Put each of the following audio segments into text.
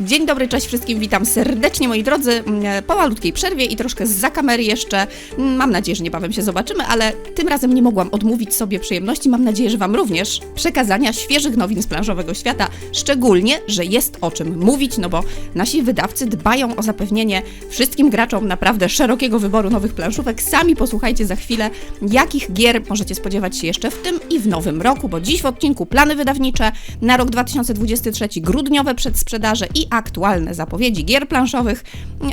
Dzień dobry, cześć wszystkim, witam serdecznie moi drodzy. Mm, Po malutkiej przerwie i troszkę za kamery jeszcze. Mm, Mam nadzieję, że niebawem się zobaczymy, ale tym razem nie mogłam odmówić sobie przyjemności. Mam nadzieję, że Wam również przekazania świeżych nowin z planszowego świata. Szczególnie, że jest o czym mówić, no bo nasi wydawcy dbają o zapewnienie wszystkim graczom naprawdę szerokiego wyboru nowych planszówek. Sami posłuchajcie za chwilę, jakich gier możecie spodziewać się jeszcze w tym i w nowym roku, bo dziś w odcinku plany wydawnicze na rok 2023, grudniowe przedsprzedaże i aktualne zapowiedzi gier planszowych.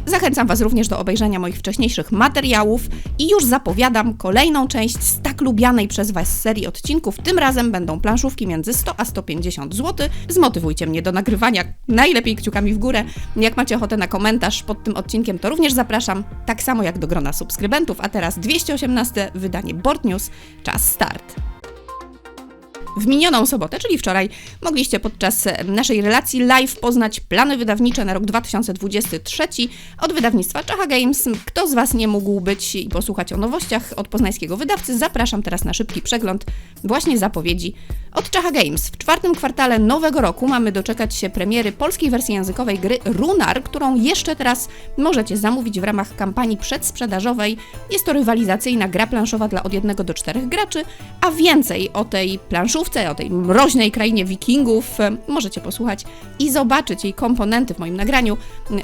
Zachęcam Was również do obejrzenia moich wcześniejszych materiałów i już zapowiadam kolejną część z tak lubianej przez Was serii odcinków. Tym razem będą planszówki między 100 a 150 zł. Zmotywujcie mnie do nagrywania, najlepiej kciukami w górę. Jak macie ochotę na komentarz pod tym odcinkiem, to również zapraszam, tak samo jak do grona subskrybentów. A teraz 218 wydanie Board News. Czas start. W minioną sobotę, czyli wczoraj, mogliście podczas e, naszej relacji live poznać plany wydawnicze na rok 2023 od wydawnictwa Czacha Games. Kto z Was nie mógł być i posłuchać o nowościach od poznańskiego wydawcy, zapraszam teraz na szybki przegląd właśnie zapowiedzi od Czacha Games. W czwartym kwartale nowego roku mamy doczekać się premiery polskiej wersji językowej gry Runar, którą jeszcze teraz możecie zamówić w ramach kampanii przedsprzedażowej. Jest to rywalizacyjna gra planszowa dla od 1 do 4 graczy, a więcej o tej planszówce, o tej mroźnej krainie wikingów e, możecie posłuchać i zobaczyć jej komponenty w moim nagraniu.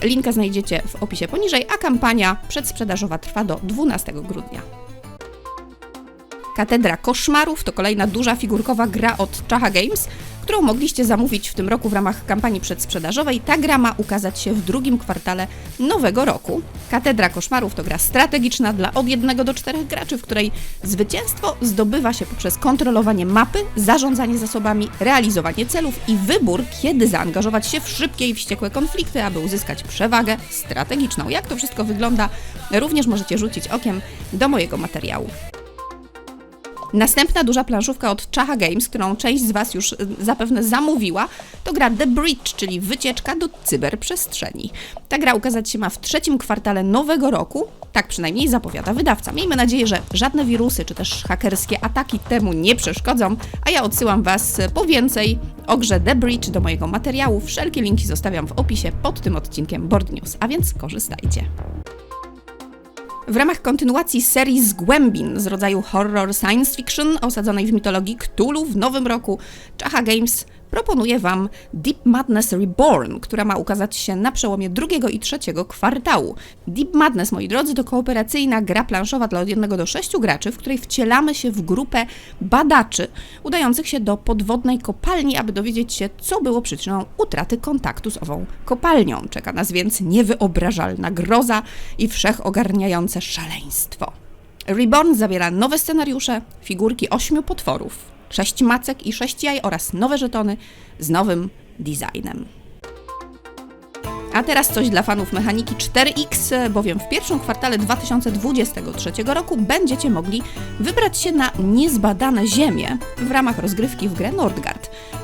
Linka znajdziecie w opisie poniżej, a kampania przedsprzedażowa trwa do 12 grudnia. Katedra Koszmarów to kolejna duża figurkowa gra od Czacha Games, którą mogliście zamówić w tym roku w ramach kampanii przedsprzedażowej. Ta gra ma ukazać się w drugim kwartale nowego roku. Katedra Koszmarów to gra strategiczna dla od 1 do 4 graczy, w której zwycięstwo zdobywa się poprzez kontrolowanie mapy, zarządzanie zasobami, realizowanie celów i wybór, kiedy zaangażować się w szybkie i wściekłe konflikty, aby uzyskać przewagę strategiczną. Jak to wszystko wygląda, również możecie rzucić okiem do mojego materiału. Następna duża planszówka od Czacha Games, którą część z Was już y, zapewne zamówiła, to gra The Bridge, czyli wycieczka do cyberprzestrzeni. Ta gra ukazać się ma w trzecim kwartale nowego roku, tak przynajmniej zapowiada wydawca. Miejmy nadzieję, że żadne wirusy czy też hakerskie ataki temu nie przeszkodzą, a ja odsyłam Was po więcej o grze The Bridge do mojego materiału. Wszelkie linki zostawiam w opisie pod tym odcinkiem Board News, a więc korzystajcie. W ramach kontynuacji serii z głębin z rodzaju horror science fiction osadzonej w mitologii Cthulhu w nowym roku, Czacha Games proponuje Wam Deep Madness Reborn, która ma ukazać się na przełomie drugiego i trzeciego kwartału. Deep Madness, moi drodzy, to kooperacyjna gra planszowa dla od 1 do 6 graczy, w której wcielamy się w grupę badaczy udających się do podwodnej kopalni, aby dowiedzieć się, co było przyczyną utraty kontaktu z ową kopalnią. Czeka nas więc niewyobrażalna groza i wszechogarniające szaleństwo. Reborn zawiera nowe scenariusze, figurki ośmiu potworów, sześć macek i sześć jaj oraz nowe żetony z nowym designem. A teraz coś dla fanów mechaniki 4X, bowiem w pierwszym kwartale 2023 roku będziecie mogli wybrać się na niezbadane ziemie w ramach rozgrywki w grę Nordgard.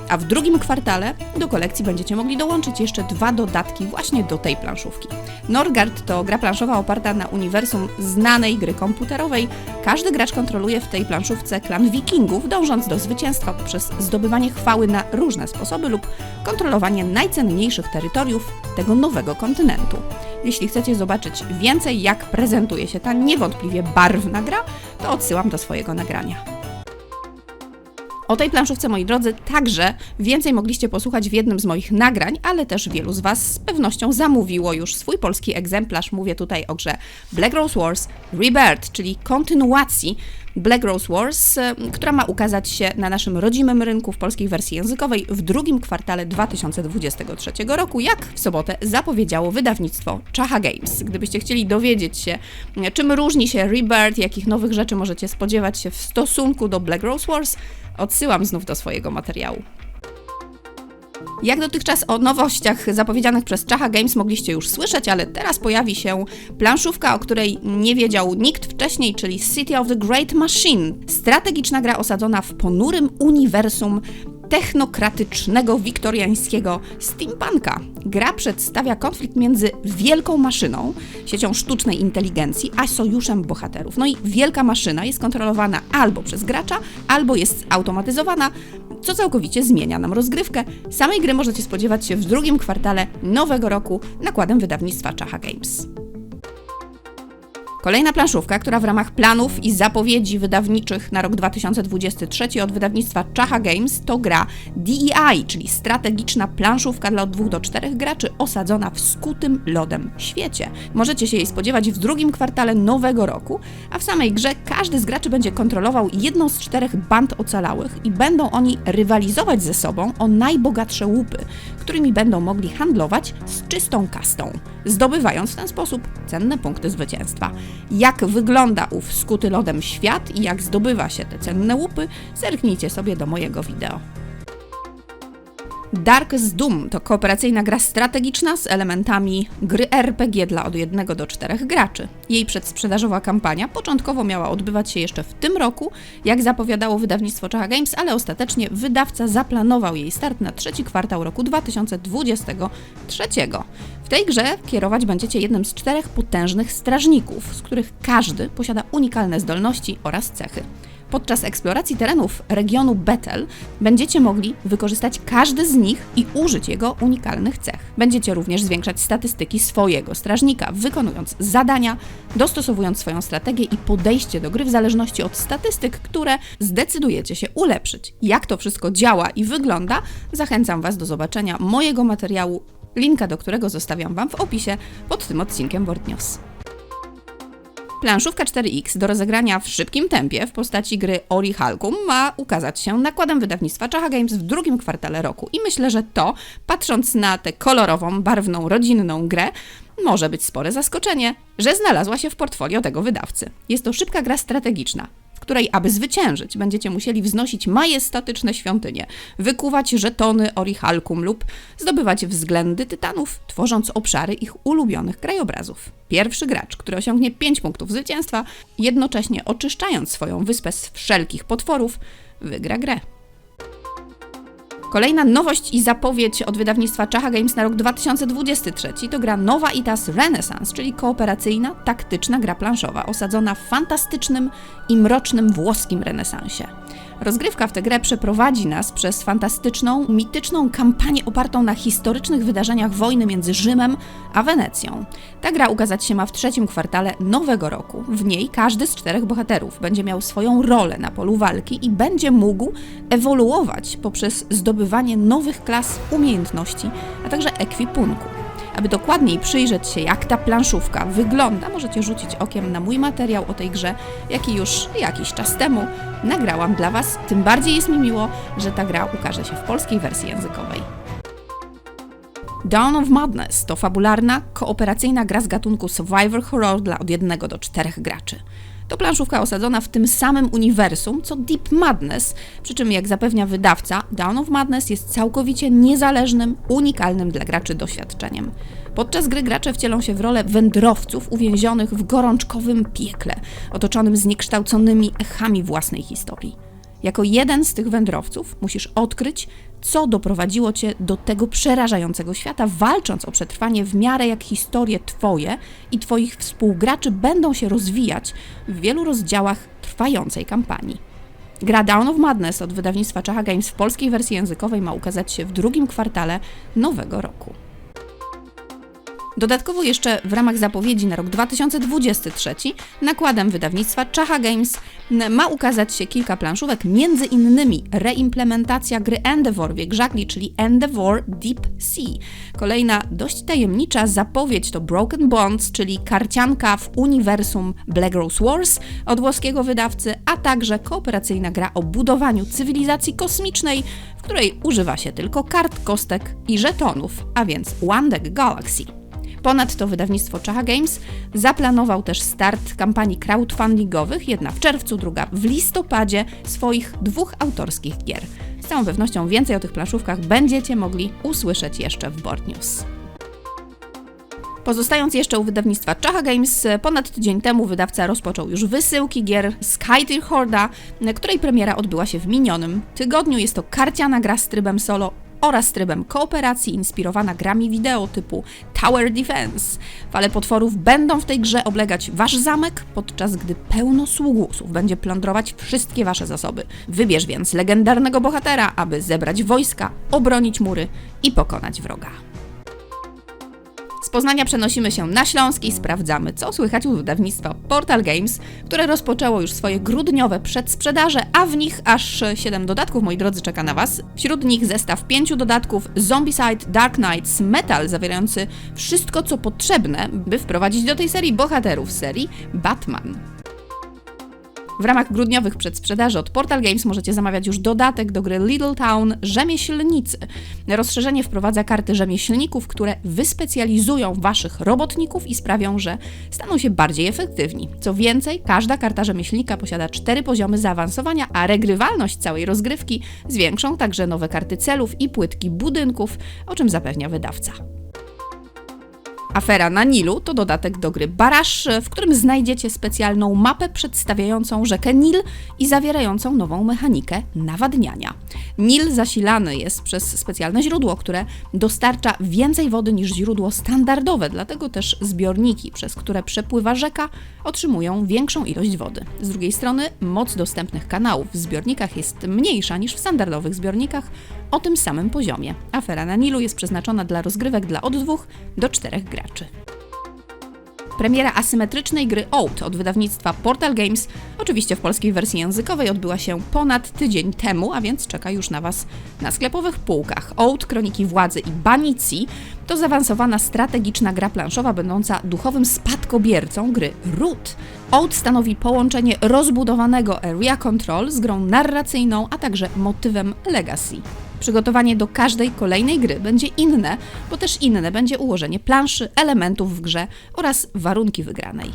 A w drugim kwartale do kolekcji będziecie mogli dołączyć jeszcze dwa dodatki właśnie do tej planszówki. Norgard to gra planszowa oparta na uniwersum znanej gry komputerowej. Każdy gracz kontroluje w tej planszówce klan wikingów, dążąc do zwycięstwa poprzez zdobywanie chwały na różne sposoby lub kontrolowanie najcenniejszych terytoriów tego nowego kontynentu. Jeśli chcecie zobaczyć więcej, jak prezentuje się ta niewątpliwie barwna gra, to odsyłam do swojego nagrania. O tej planszówce, moi drodzy, także więcej mogliście posłuchać w jednym z moich nagrań, ale też wielu z Was z pewnością zamówiło już swój polski egzemplarz. Mówię tutaj o grze Black Rose Wars Rebirth, czyli kontynuacji Black Rose Wars, e, która ma ukazać się na naszym rodzimym rynku w polskiej wersji językowej w drugim kwartale 2023 roku, jak w sobotę zapowiedziało wydawnictwo Czacha Games. Gdybyście chcieli dowiedzieć się, e, czym różni się Rebirth, jakich nowych rzeczy możecie spodziewać się w stosunku do Black Rose Wars, odsyłam znów do swojego materiału. Jak dotychczas o nowościach zapowiedzianych przez Czacha Games mogliście już słyszeć, ale teraz pojawi się planszówka, o której nie wiedział nikt wcześniej, czyli City of the Great Machine. Strategiczna gra osadzona w ponurym uniwersum technokratycznego, wiktoriańskiego steampunka. Gra przedstawia konflikt między wielką maszyną, siecią sztucznej inteligencji, a sojuszem bohaterów. No i wielka maszyna jest kontrolowana albo przez gracza, albo jest automatyzowana, co całkowicie zmienia nam rozgrywkę. Samej gry możecie spodziewać się w drugim kwartale nowego roku nakładem wydawnictwa Czacha Games. Kolejna planszówka, która w ramach planów i zapowiedzi wydawniczych na rok 2023 od wydawnictwa Czacha Games to gra DEI, czyli strategiczna planszówka dla od 2 do 4 graczy osadzona w skutym lodem świecie. Możecie się jej spodziewać w drugim kwartale nowego roku, a w samej grze każdy z graczy będzie kontrolował jedną z czterech band ocalałych i będą oni rywalizować ze sobą o najbogatsze łupy, którymi będą mogli handlować z czystą kastą, zdobywając w ten sposób cenne punkty zwycięstwa. Jak wygląda ów skuty lodem świat i jak zdobywa się te cenne łupy, zerknijcie sobie do mojego wideo. Darkest Doom to kooperacyjna gra strategiczna z elementami gry RPG dla od 1 do 4 graczy. Jej przedsprzedażowa kampania początkowo miała odbywać się jeszcze w tym roku, jak zapowiadało wydawnictwo Czacha Games, ale ostatecznie wydawca zaplanował jej start na trzeci kwartał roku 2023. W tej grze kierować będziecie jednym z czterech potężnych strażników, z których każdy posiada unikalne zdolności oraz cechy. Podczas eksploracji terenów regionu Bethel będziecie mogli wykorzystać każdy z nich i użyć jego unikalnych cech. Będziecie również zwiększać statystyki swojego strażnika, wykonując zadania, dostosowując swoją strategię i podejście do gry w zależności od statystyk, które zdecydujecie się ulepszyć. Jak to wszystko działa i wygląda, zachęcam Was do zobaczenia mojego materiału, linka do którego zostawiam Wam w opisie pod tym odcinkiem Board News. Planszówka 4X do rozegrania w szybkim tempie w postaci gry Ori Halkum ma ukazać się nakładem wydawnictwa Czacha Games w drugim kwartale roku. I myślę, że to, patrząc na tę kolorową, barwną, rodzinną grę, może być spore zaskoczenie, że znalazła się w portfolio tego wydawcy. Jest to szybka gra strategiczna, której, aby zwyciężyć, będziecie musieli wznosić majestatyczne świątynie, wykuwać żetony orichalkum lub zdobywać względy tytanów, tworząc obszary ich ulubionych krajobrazów. Pierwszy gracz, który osiągnie 5 punktów zwycięstwa, jednocześnie oczyszczając swoją wyspę z wszelkich potworów, wygra grę. Kolejna nowość i zapowiedź od wydawnictwa Czacha Games na rok 2023 to gra Nowa Itas Renaissance, czyli kooperacyjna, taktyczna gra planszowa osadzona w fantastycznym i mrocznym włoskim renesansie. Rozgrywka w tę grę przeprowadzi nas przez fantastyczną, mityczną kampanię opartą na historycznych wydarzeniach wojny między Rzymem a Wenecją. Ta gra ukazać się ma w trzecim kwartale nowego roku. W niej każdy z czterech bohaterów będzie miał swoją rolę na polu walki i będzie mógł ewoluować poprzez zdobywanie nowych klas umiejętności, a także ekwipunku. Aby dokładniej przyjrzeć się, jak ta planszówka wygląda, możecie rzucić okiem na mój materiał o tej grze, jaki już jakiś czas temu nagrałam dla Was. Tym bardziej jest mi miło, że ta gra ukaże się w polskiej wersji językowej. Dawn of Madness to fabularna, kooperacyjna gra z gatunku survivor horror dla od 1 do 4 graczy. To planszówka osadzona w tym samym uniwersum co Deep Madness, przy czym jak zapewnia wydawca, Dawn of Madness jest całkowicie niezależnym, unikalnym dla graczy doświadczeniem. Podczas gry gracze wcielą się w rolę wędrowców uwięzionych w gorączkowym piekle, otoczonym zniekształconymi echami własnej historii. Jako jeden z tych wędrowców musisz odkryć, co doprowadziło cię do tego przerażającego świata, walcząc o przetrwanie w miarę jak historie twoje i twoich współgraczy będą się rozwijać w wielu rozdziałach trwającej kampanii. Gra Down of Madness od wydawnictwa Czacha Games w polskiej wersji językowej ma ukazać się w drugim kwartale nowego roku. Dodatkowo jeszcze w ramach zapowiedzi na rok 2023 nakładem wydawnictwa Czacha Games ma ukazać się kilka planszówek, między innymi reimplementacja gry Endeavor wiek żagli, czyli Endeavor Deep Sea. Kolejna dość tajemnicza zapowiedź to Broken Bonds, czyli karcianka w uniwersum Black Rose Wars od włoskiego wydawcy, a także kooperacyjna gra o budowaniu cywilizacji kosmicznej, w której używa się tylko kart, kostek i żetonów, a więc One Deck Galaxy. Ponadto wydawnictwo Czacha Games zaplanował też start kampanii crowdfundingowych, jedna w czerwcu, druga w listopadzie, swoich dwóch autorskich gier. Z całą pewnością więcej o tych planszówkach będziecie mogli usłyszeć jeszcze w Board News. Pozostając jeszcze u wydawnictwa Czacha Games, ponad tydzień temu wydawca rozpoczął już wysyłki gier Skytear Horda, której premiera odbyła się w minionym tygodniu. Jest to karciana gra z trybem solo oraz trybem kooperacji inspirowana grami wideo typu Tower Defense. Fale potworów będą w tej grze oblegać wasz zamek, podczas gdy pełno sługusów będzie plądrować wszystkie wasze zasoby. Wybierz więc legendarnego bohatera, aby zebrać wojska, obronić mury i pokonać wroga. Z Poznania przenosimy się na Śląsk i sprawdzamy, co słychać u wydawnictwa Portal Games, które rozpoczęło już swoje grudniowe przedsprzedaże, a w nich aż 7 dodatków, moi drodzy, czeka na Was. Wśród nich zestaw 5 dodatków Zombicide Dark Knights Metal, zawierający wszystko, co potrzebne, by wprowadzić do tej serii bohaterów serii Batman. W ramach grudniowych przedsprzedaży od Portal Games możecie zamawiać już dodatek do gry Little Town Rzemieślnicy. Rozszerzenie wprowadza karty rzemieślników, które wyspecjalizują waszych robotników i sprawią, że staną się bardziej efektywni. Co więcej, każda karta rzemieślnika posiada cztery poziomy zaawansowania, a regrywalność całej rozgrywki zwiększą także nowe karty celów i płytki budynków, o czym zapewnia wydawca. Afera na Nilu to dodatek do gry Barasz, w którym znajdziecie specjalną mapę przedstawiającą rzekę Nil i zawierającą nową mechanikę nawadniania. Nil zasilany jest przez specjalne źródło, które dostarcza więcej wody niż źródło standardowe, dlatego też zbiorniki, przez które przepływa rzeka, otrzymują większą ilość wody. Z drugiej strony moc dostępnych kanałów w zbiornikach jest mniejsza niż w standardowych zbiornikach o tym samym poziomie. Afera na Nilu jest przeznaczona dla rozgrywek dla od dwóch do czterech graczy. Premiera asymetrycznej gry Out od wydawnictwa Portal Games, oczywiście w polskiej wersji językowej, odbyła się ponad tydzień temu, a więc czeka już na Was na sklepowych półkach. Out, Kroniki Władzy i Banicji to zaawansowana strategiczna gra planszowa będąca duchowym spadkobiercą gry Root. Out stanowi połączenie rozbudowanego Area Control z grą narracyjną, a także motywem Legacy. Przygotowanie do każdej kolejnej gry będzie inne, bo też inne będzie ułożenie planszy, elementów w grze oraz warunki wygranej.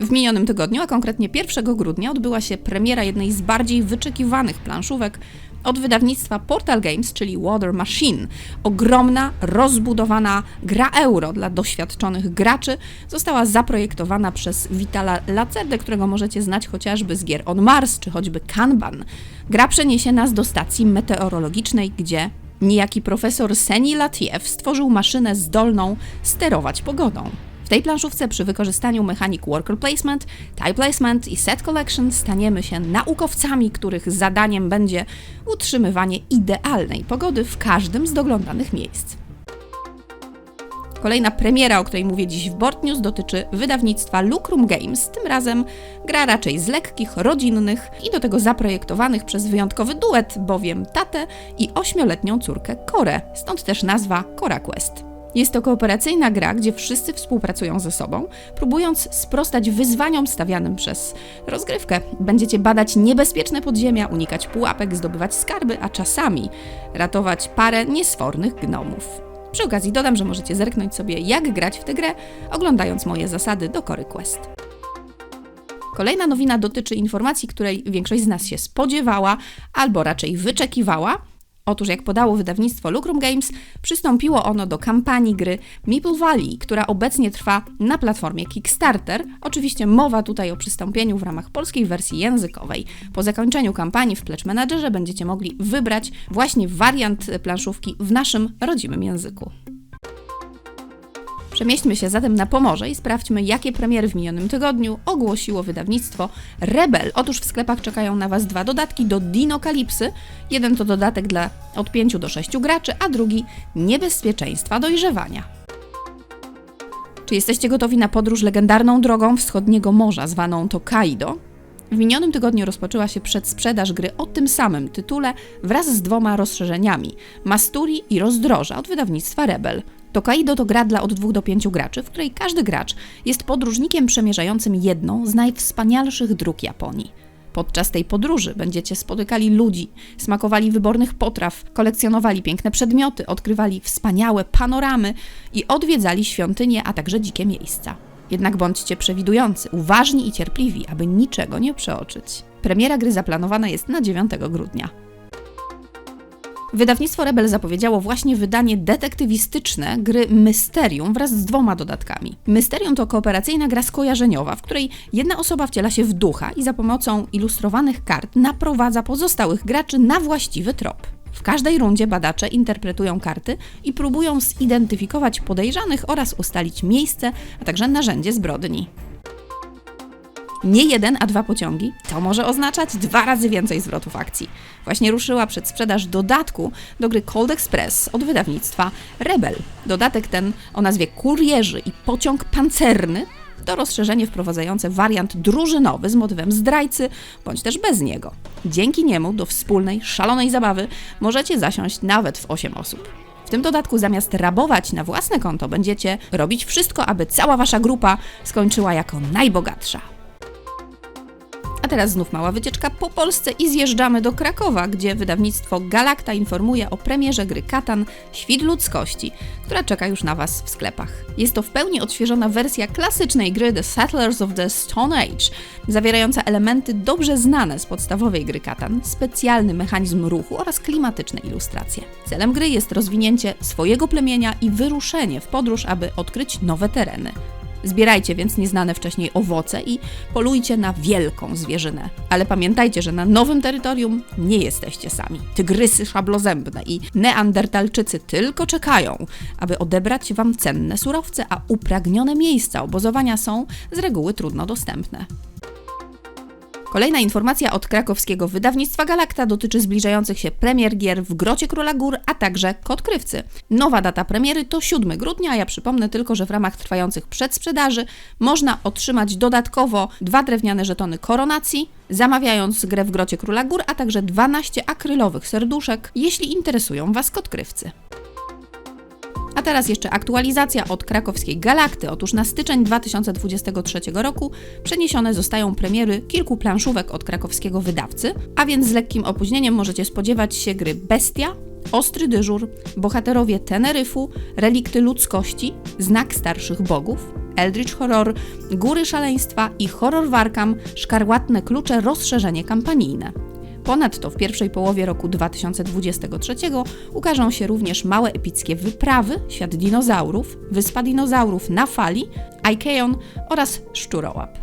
W minionym tygodniu, a konkretnie 1 grudnia, odbyła się premiera jednej z bardziej wyczekiwanych planszówek od wydawnictwa Portal Games, czyli Water Machine. Ogromna, rozbudowana gra euro dla doświadczonych graczy została zaprojektowana przez Vitala Lacerdę, którego możecie znać chociażby z gier On Mars czy choćby Kanban. Gra przeniesie nas do stacji meteorologicznej, gdzie niejaki profesor Seni Latiev stworzył maszynę zdolną sterować pogodą tej planszówce przy wykorzystaniu mechanik worker placement, tie placement i set collection staniemy się naukowcami, których zadaniem będzie utrzymywanie idealnej pogody w każdym z doglądanych miejsc. Kolejna premiera, o której mówię dziś w Board News, dotyczy wydawnictwa Lucrum Games. Tym razem gra raczej z lekkich, rodzinnych i do tego zaprojektowanych przez wyjątkowy duet, bowiem tatę i ośmioletnią córkę Korę. Stąd też nazwa Cora Quest. Jest to kooperacyjna gra, gdzie wszyscy współpracują ze sobą, próbując sprostać wyzwaniom stawianym przez rozgrywkę. Będziecie badać niebezpieczne podziemia, unikać pułapek, zdobywać skarby, a czasami ratować parę niesfornych gnomów. Przy okazji dodam, że możecie zerknąć sobie, jak grać w tę grę, oglądając moje zasady do Cory Quest. Kolejna nowina dotyczy informacji, której większość z nas się spodziewała, albo raczej wyczekiwała, Otóż, jak podało wydawnictwo Lucrum Games, przystąpiło ono do kampanii gry Meeple Valley, która obecnie trwa na platformie Kickstarter. Oczywiście mowa tutaj o przystąpieniu w ramach polskiej wersji językowej. Po zakończeniu kampanii w Pledge Managerze będziecie mogli wybrać właśnie wariant planszówki w naszym rodzimym języku. Przemieśćmy się zatem na Pomorze i sprawdźmy, jakie premiery w minionym tygodniu ogłosiło wydawnictwo Rebel. Otóż w sklepach czekają na Was dwa dodatki do Dinokalipsy. Jeden to dodatek dla od 5 do 6 graczy, a drugi Niebezpieczeństwa dojrzewania. Czy jesteście gotowi na podróż legendarną drogą wschodniego morza, zwaną Tokaido? W minionym tygodniu rozpoczęła się przedsprzedaż gry o tym samym tytule wraz z dwoma rozszerzeniami Masturi i Rozdroża od wydawnictwa Rebel. Tokaido to gra dla od 2 do 5 graczy, w której każdy gracz jest podróżnikiem przemierzającym jedną z najwspanialszych dróg Japonii. Podczas tej podróży będziecie spotykali ludzi, smakowali wybornych potraw, kolekcjonowali piękne przedmioty, odkrywali wspaniałe panoramy i odwiedzali świątynie, a także dzikie miejsca. Jednak bądźcie przewidujący, uważni i cierpliwi, aby niczego nie przeoczyć. Premiera gry zaplanowana jest na 9 grudnia. Wydawnictwo Rebel zapowiedziało właśnie wydanie detektywistyczne gry Mysterium wraz z dwoma dodatkami. Mysterium to kooperacyjna gra skojarzeniowa, w której jedna osoba wciela się w ducha i za pomocą ilustrowanych kart naprowadza pozostałych graczy na właściwy trop. W każdej rundzie badacze interpretują karty i próbują zidentyfikować podejrzanych oraz ustalić miejsce, a także narzędzie zbrodni. Nie jeden, a dwa pociągi to może oznaczać dwa razy więcej zwrotów akcji. Właśnie ruszyła przedsprzedaż dodatku do gry Cold Express od wydawnictwa Rebel. Dodatek ten o nazwie Kurierzy i pociąg pancerny to rozszerzenie wprowadzające wariant drużynowy z motywem zdrajcy, bądź też bez niego. Dzięki niemu do wspólnej, szalonej zabawy możecie zasiąść nawet w 8 osób. W tym dodatku zamiast rabować na własne konto, będziecie robić wszystko, aby cała wasza grupa skończyła jako najbogatsza. A teraz znów mała wycieczka po Polsce i zjeżdżamy do Krakowa, gdzie wydawnictwo Galacta informuje o premierze gry Katan Świt Ludzkości, która czeka już na Was w sklepach. Jest to w pełni odświeżona wersja klasycznej gry The Settlers of the Stone Age, zawierająca elementy dobrze znane z podstawowej gry Katan, specjalny mechanizm ruchu oraz klimatyczne ilustracje. Celem gry jest rozwinięcie swojego plemienia i wyruszenie w podróż, aby odkryć nowe tereny. Zbierajcie więc nieznane wcześniej owoce i polujcie na wielką zwierzynę. Ale pamiętajcie, że na nowym terytorium nie jesteście sami. Tygrysy szablozębne i neandertalczycy tylko czekają, aby odebrać wam cenne surowce, a upragnione miejsca obozowania są z reguły trudno dostępne. Kolejna informacja od krakowskiego wydawnictwa Galakta dotyczy zbliżających się premier gier w Grocie Króla Gór, a także Kotkrywcy. Nowa data premiery to 7 grudnia, a ja przypomnę tylko, że w ramach trwających przedsprzedaży można otrzymać dodatkowo dwa drewniane żetony koronacji, zamawiając grę w Grocie Króla Gór, a także 12 akrylowych serduszek, jeśli interesują Was Kotkrywcy. A teraz jeszcze aktualizacja od krakowskiej Galakty. Otóż na styczeń 2023 roku przeniesione zostają premiery kilku planszówek od krakowskiego wydawcy, a więc z lekkim opóźnieniem możecie spodziewać się gry Bestia, Ostry dyżur, bohaterowie Teneryfu, relikty ludzkości, znak starszych bogów, Eldritch Horror, góry szaleństwa i horror Warkam, szkarłatne klucze, rozszerzenie kampanijne. Ponadto w pierwszej połowie roku 2023 ukażą się również małe epickie wyprawy, świat dinozaurów, wyspa dinozaurów na fali, Ikeon oraz Szczurołap.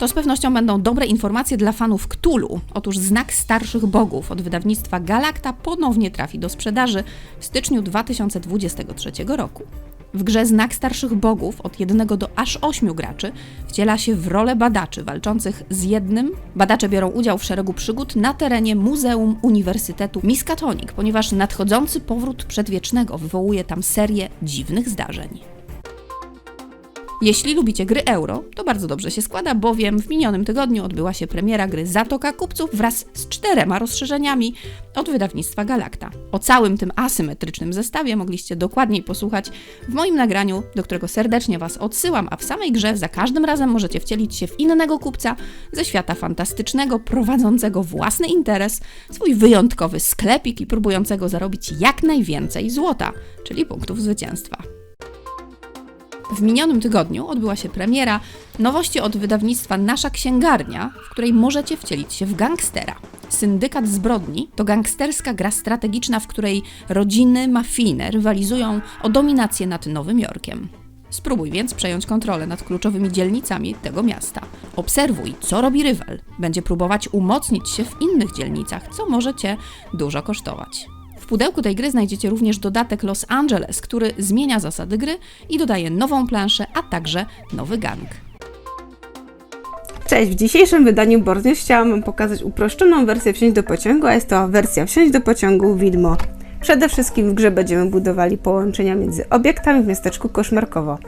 To z pewnością będą dobre informacje dla fanów Cthulhu. Otóż znak starszych bogów od wydawnictwa Galacta ponownie trafi do sprzedaży w styczniu 2023 roku. W grze Znak Starszych Bogów od jednego do aż ośmiu graczy wciela się w rolę badaczy walczących z jednym. Badacze biorą udział w szeregu przygód na terenie Muzeum Uniwersytetu Miskatonic, ponieważ nadchodzący powrót przedwiecznego wywołuje tam serię dziwnych zdarzeń. Jeśli lubicie gry euro, to bardzo dobrze się składa, bowiem w minionym tygodniu odbyła się premiera gry Zatoka Kupców wraz z czterema rozszerzeniami od wydawnictwa Galacta. O całym tym asymetrycznym zestawie mogliście dokładniej posłuchać w moim nagraniu, do którego serdecznie Was odsyłam, a w samej grze za każdym razem możecie wcielić się w innego kupca ze świata fantastycznego, prowadzącego własny interes, swój wyjątkowy sklepik i próbującego zarobić jak najwięcej złota, czyli punktów zwycięstwa. W minionym tygodniu odbyła się premiera nowości od wydawnictwa Nasza Księgarnia, w której możecie wcielić się w gangstera. Syndykat Zbrodni to gangsterska gra strategiczna, w której rodziny mafijne rywalizują o dominację nad Nowym Jorkiem. Spróbuj więc przejąć kontrolę nad kluczowymi dzielnicami tego miasta. Obserwuj, co robi rywal. Będzie próbować umocnić się w innych dzielnicach, co może cię dużo kosztować pudełku tej gry znajdziecie również dodatek Los Angeles, który zmienia zasady gry i dodaje nową planszę, a także nowy gang. Cześć, w dzisiejszym wydaniu News chciałam Wam pokazać uproszczoną wersję Wsiąść do pociągu, a jest to wersja Wsiąść do pociągu Widmo. Przede wszystkim w grze będziemy budowali połączenia między obiektami w miasteczku Koszmarkowo.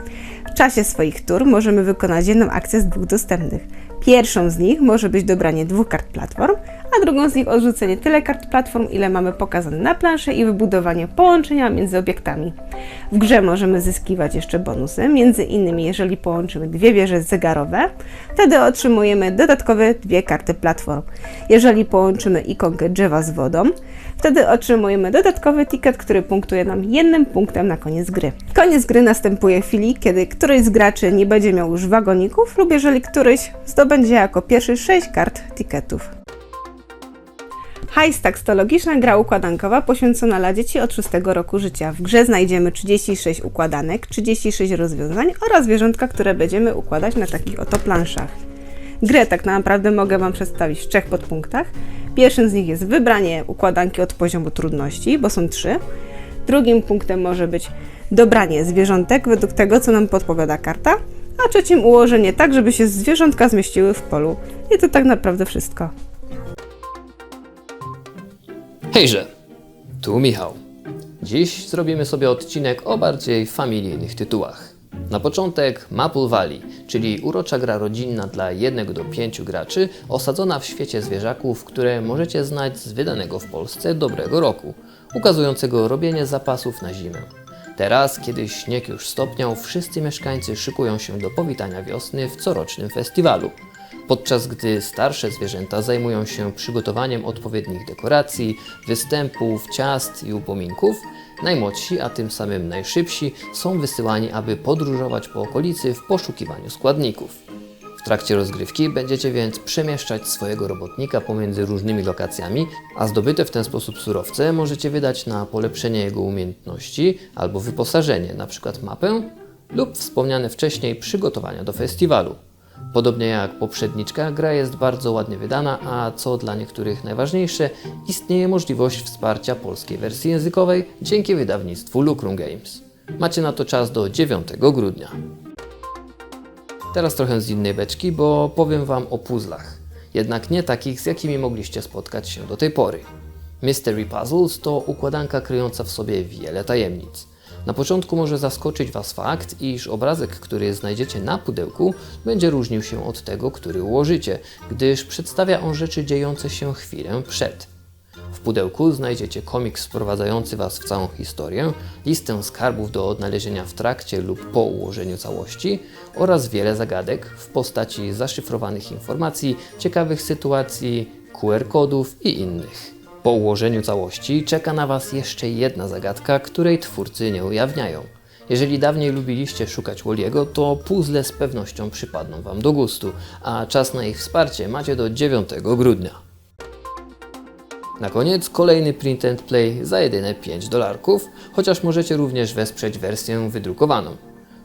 W czasie swoich tur możemy wykonać jedną akcję z dwóch dostępnych. Pierwszą z nich może być dobranie dwóch kart platform, a drugą z nich odrzucenie tyle kart platform, ile mamy pokazane na planszy i wybudowanie połączenia między obiektami. W grze możemy zyskiwać jeszcze bonusy, między innymi jeżeli połączymy dwie wieże zegarowe, wtedy otrzymujemy dodatkowe dwie karty platform. Jeżeli połączymy ikonkę drzewa z wodą, wtedy otrzymujemy dodatkowy ticket, który punktuje nam jednym punktem na koniec gry. Koniec gry następuje w chwili, kiedy któryś z graczy nie będzie miał już wagoników lub jeżeli któryś zdobędzie jako pierwszy 6 kart ticketów. Highstacks to logiczna gra układankowa poświęcona dla dzieci od 6 roku życia. W grze znajdziemy 36 układanek, 36 rozwiązań oraz zwierzątka, które będziemy układać na takich oto planszach. Grę tak naprawdę mogę Wam przedstawić w trzech podpunktach. Pierwszym z nich jest wybranie układanki od poziomu trudności, bo są trzy. Drugim punktem może być dobranie zwierzątek według tego, co nam podpowiada karta, a trzecim ułożenie tak, żeby się zwierzątka zmieściły w polu. I to tak naprawdę wszystko. Hejże, tu Michał. Dziś zrobimy sobie odcinek o bardziej familijnych tytułach. Na początek Maple Valley, czyli urocza gra rodzinna dla 1 do 5 graczy, osadzona w świecie zwierzaków, które możecie znać z wydanego w Polsce dobrego roku, ukazującego robienie zapasów na zimę. Teraz, kiedy śnieg już stopniał, wszyscy mieszkańcy szykują się do powitania wiosny w corocznym festiwalu podczas gdy starsze zwierzęta zajmują się przygotowaniem odpowiednich dekoracji, występów, ciast i upominków, najmłodsi, a tym samym najszybsi, są wysyłani, aby podróżować po okolicy w poszukiwaniu składników. W trakcie rozgrywki będziecie więc przemieszczać swojego robotnika pomiędzy różnymi lokacjami, a zdobyte w ten sposób surowce możecie wydać na polepszenie jego umiejętności albo wyposażenie, np. mapę lub wspomniane wcześniej przygotowania do festiwalu. Podobnie jak poprzedniczka, gra jest bardzo ładnie wydana, a co dla niektórych najważniejsze, istnieje możliwość wsparcia polskiej wersji językowej dzięki wydawnictwu Lucrum Games. Macie na to czas do 9 grudnia. Teraz trochę z innej beczki, bo powiem Wam o puzzlach. Jednak nie takich, z jakimi mogliście spotkać się do tej pory. Mystery Puzzles to układanka kryjąca w sobie wiele tajemnic. Na początku może zaskoczyć Was fakt, iż obrazek, który znajdziecie na pudełku, będzie różnił się od tego, który ułożycie, gdyż przedstawia on rzeczy dziejące się chwilę przed. W pudełku znajdziecie komiks wprowadzający Was w całą historię, listę skarbów do odnalezienia w trakcie lub po ułożeniu całości oraz wiele zagadek w postaci zaszyfrowanych informacji, ciekawych sytuacji, QR-kodów i innych. Po ułożeniu całości czeka na Was jeszcze jedna zagadka, której twórcy nie ujawniają. Jeżeli dawniej lubiliście szukać Woliego, to puzzle z pewnością przypadną Wam do gustu, a czas na ich wsparcie macie do 9 grudnia. Na koniec kolejny print and play za jedyne 5 dolarków, chociaż możecie również wesprzeć wersję wydrukowaną.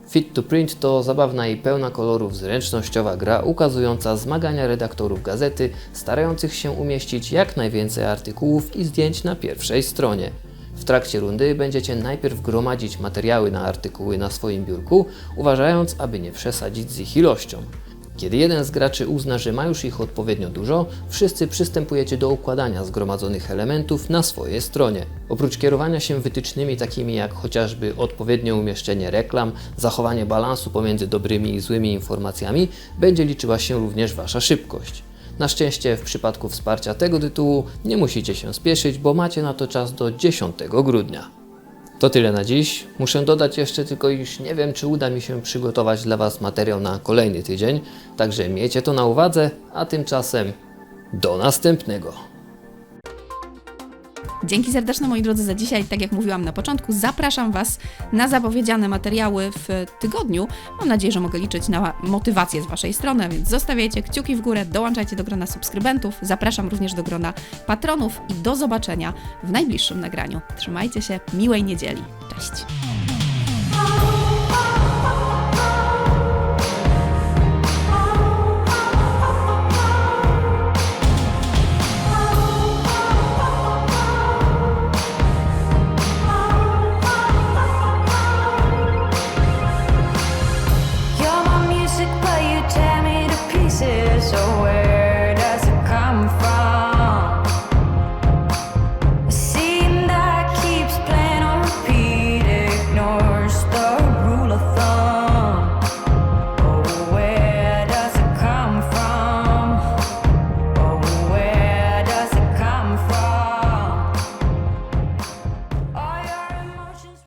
Fit to Print to zabawna i pełna kolorów zręcznościowa gra ukazująca zmagania redaktorów gazety, starających się umieścić jak najwięcej artykułów i zdjęć na pierwszej stronie. W trakcie rundy będziecie najpierw gromadzić materiały na artykuły na swoim biurku, uważając, aby nie przesadzić z ich ilością. Kiedy jeden z graczy uzna, że ma już ich odpowiednio dużo, wszyscy przystępujecie do układania zgromadzonych elementów na swojej stronie. Oprócz kierowania się wytycznymi takimi jak chociażby odpowiednie umieszczenie reklam, zachowanie balansu pomiędzy dobrymi i złymi informacjami, będzie liczyła się również Wasza szybkość. Na szczęście w przypadku wsparcia tego tytułu nie musicie się spieszyć, bo macie na to czas do 10 grudnia. To tyle na dziś. Muszę dodać jeszcze tylko, iż nie wiem, czy uda mi się przygotować dla Was materiał na kolejny tydzień, także miejcie to na uwadze, a tymczasem do następnego. Dzięki serdeczne moi drodzy za dzisiaj. Tak jak mówiłam na początku, zapraszam Was na zapowiedziane materiały w tygodniu. Mam nadzieję, że mogę liczyć na motywację z Waszej strony, więc zostawiajcie kciuki w górę, dołączajcie do grona subskrybentów. Zapraszam również do grona patronów i do zobaczenia w najbliższym nagraniu. Trzymajcie się, miłej niedzieli. Cześć!